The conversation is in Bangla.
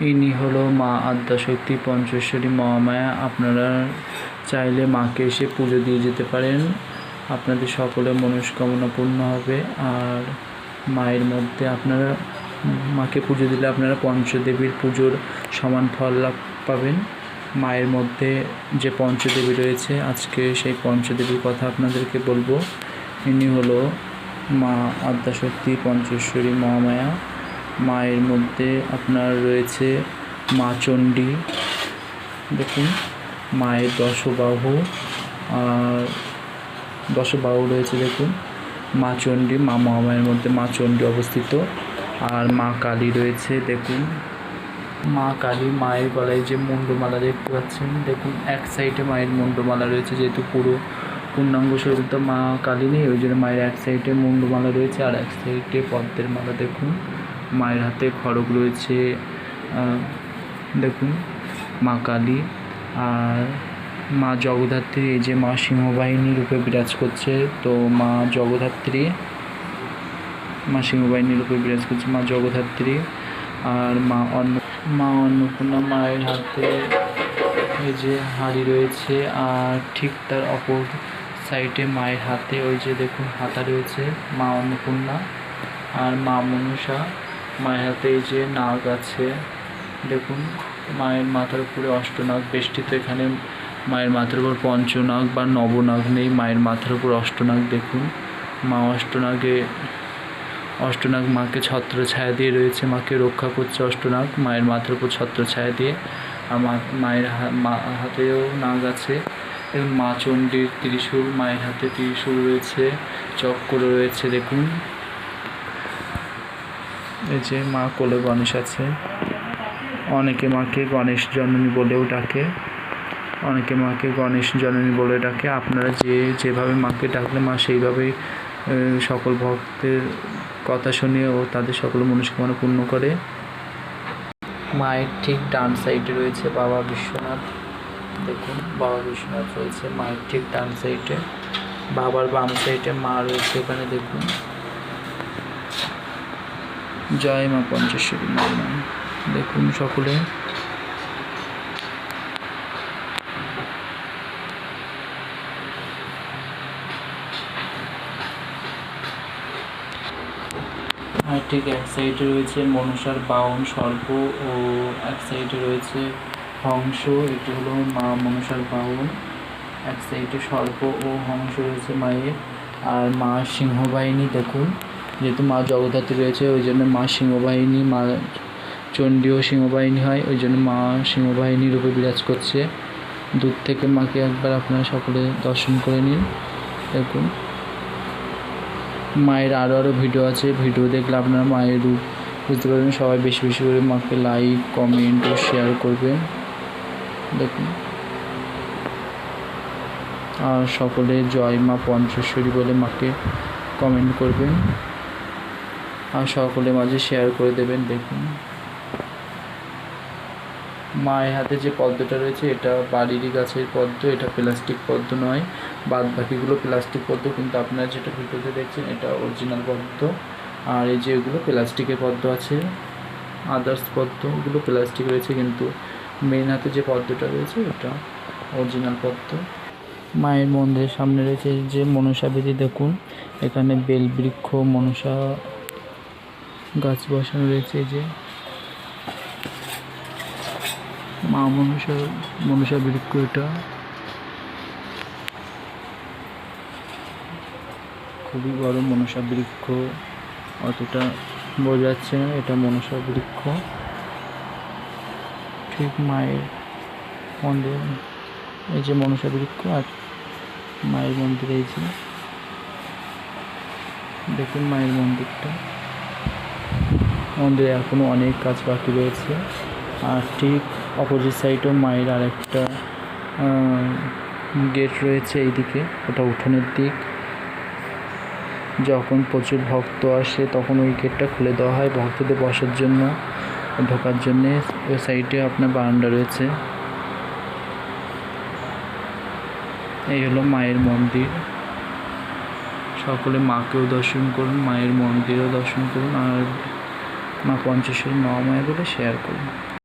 ইনি হলো মা আদ্যাশক্তি পঞ্চেশ্বরী মহামায়া। আপনারা চাইলে মাকে এসে পুজো দিয়ে যেতে পারেন। আপনাদের সকলের মনস্কামনা পূর্ণ হবে। আর মায়ের মধ্যে আপনারা মাকে পুজো দিলে আপনারা পঞ্চদেবীর পুজোর সমান ফল লাভ পাবেন। মায়ের মধ্যে যে পঞ্চদেবী রয়েছে, আজকে সেই পঞ্চদেবীর কথা আপনাদেরকে বলব। ইনি হলো মা আদ্যাশক্তি পঞ্চেশ্বরী মহামায়া। মায়ের মধ্যে আপনার রয়েছে মা চণ্ডী। দেখুন, মায়ের দশবাহু, আর দশবাহু রয়েছে, দেখুন। মা চণ্ডী, মা মহামায়ের মধ্যে মা চণ্ডী অবস্থিত। আর মা কালী রয়েছে, দেখুন। মা কালী মায়ের গলায় যে মুন্ডমালা দেখতে পাচ্ছেন, দেখুন, এক সাইডে মায়ের মুন্ডমালা রয়েছে, যেহেতু পুরো পূর্ণাঙ্গ তো মা কালী নেই, ওই জন্য মায়ের এক সাইডে মুন্ডমালা রয়েছে, আর এক সাইডে পদ্মের মালা, দেখুন। মায়ের হাতে খড়গ রয়েছে দেখুন, মা কালী আর মা জগদ্ধাত্রী, এই যে মা সিংহবাহিনী রূপে বিরাজ করছে, তো মা জগদ্ধাত্রী, মা সিংহবাহিনী রূপে বিরাজ করছে, মা জগদ্ধাত্রী আর মা অন্ন, মা অন্নপূর্ণা মায়ের হাতে এই যে হাঁড়ি রয়েছে আর ঠিক তার অপর সাইডে মায়ের হাতে ওই যে দেখুন, হাতা রয়েছে মা অন্নপূর্ণা আর মা মনসা মায়ের হাতে এই যে নাগ আছে, দেখুন, মায়ের মাথার উপরে অষ্টনাগ, বেষ্টিত এখানে মায়ের মাথার উপর পঞ্চনাগ বা নবনাগ নেই, মায়ের মাথার উপর অষ্টনাগ দেখুন। মা অষ্টনাগে, অষ্টনাগ মাকে ছত্র ছায়া দিয়ে রয়েছে, মাকে রক্ষা করছে অষ্টনাগ, মায়ের মাথার উপর ছত্র ছায়া দিয়ে। আর মায়ের মা হাতেও নাগ আছে। এবং মা চণ্ডীর ত্রিশূল, মায়ের হাতে ত্রিশূল রয়েছে, চক্র রয়েছে, দেখুন। এই যে মা কোলে গণেশ আছে। অনেকে মাকে গণেশ জননী বলেও ডাকে। অনেকে মাকে গণেশ জননী বলে ডাকে। আপনারা যে যেভাবে মাকে ডাকলে মা সেইভাবেই সকল ভক্তের কথা শুনে ও তাদের সকল মনস্কামনা পূর্ণ করে। মায়ের ঠিক ডান সাইডে রয়েছে বাবা বিশ্বনাথ। দেখুন, বাবা বিশ্বনাথ রয়েছে মায়ের ঠিক ডান সাইডে। বাবার বাম সাইডে মা রয়েছে ওখানে দেখুন। জয় মা পঞ্চেশ্বরী মা মা। দেখুন সকলে। আর ঠিক এক সাইডে রয়েছে মনসার বাউন সর্প ও এক সাইডে রয়েছে হংস। এটি হলো মা মনসার বাউন। এক সাইডে সর্প ও হংস রয়েছে মায়ের। আর মা সিংহবাহিনী, দেখুন। যেহেতু মা জগদ্ধাত্রী রয়েছে, ওই জন্য মা সিংহবাহিনী, মা চণ্ডীও সিংহবাহিনী হয়, ওই জন্য মা সিংহবাহিনী রূপে বিরাজ করছে। দূর থেকে মাকে একবার আপনারা সকলে দর্শন করে নিন। দেখুন। মায়ের আরও আরও ভিডিও আছে, ভিডিও দেখলে আপনারা মায়ের রূপ বুঝতে পারবেন। সবাই বেশি বেশি করে মাকে লাইক কমেন্ট ও শেয়ার করবেন। দেখুন। আর সকলে জয় মা পঞ্চেশ্বরী বলে মাকে কমেন্ট করবেন। আর সকলে মাঝে শেয়ার করে দেবেন, দেখুন। মায়ের হাতে যে পদ্মটা রয়েছে, এটা বাড়িরই গাছের পদ্ম, এটা প্লাস্টিক পদ্ম নয়। বাদ বাকিগুলো প্লাস্টিক পদ্ম, কিন্তু আপনারা যেটা ভিডিওতে দেখছেন, এটা অরিজিনাল পদ্ম। আর এই যে এগুলো প্লাস্টিকের পদ্ম আছে আদার্স পদ্ম ওগুলো প্লাস্টিক রয়েছে, কিন্তু মেন হাতে যে পদ্মটা রয়েছে, এটা অরিজিনাল পদ্ম। মায়ের মন্দিরের সামনে রয়েছে যে মনসা বেদি দেখুন। এখানে বেলবৃক্ষ, মনসা গাছ বসানো রয়েছে যে। মা মনসা মনসা বৃক্ষ এটা। খুবই বড় মনসা বৃক্ষ। অতটা বোঝা যাচ্ছে না এটা মনসা বৃক্ষ। ঠিক মায়ের মন্দির। এই যে মনসা বৃক্ষ আর মায়ের মন্দির এই যে। দেখুন মায়ের মন্দিরটা। মন্দিরে এখনও অনেক কাজ বাকি রয়েছে। আর ঠিক অপোজিট সাইডেও মায়ের আরেকটা গেট রয়েছে এইদিকে, ওটা উঠোনের দিক। যখন প্রচুর ভক্ত আসে, তখন ওই গেটটা খুলে দেওয়া হয় ভক্তদের বসার জন্য, ঢোকার জন্যে। ওই সাইডে আপনার বারান্দা রয়েছে। এই হলো মায়ের মন্দির। সকলে মাকেও দর্শন করুন, মায়ের মন্দিরও দর্শন করুন। আর মা পঞ্চেশ্বরী মহামায়া বলে শেয়ার করুন।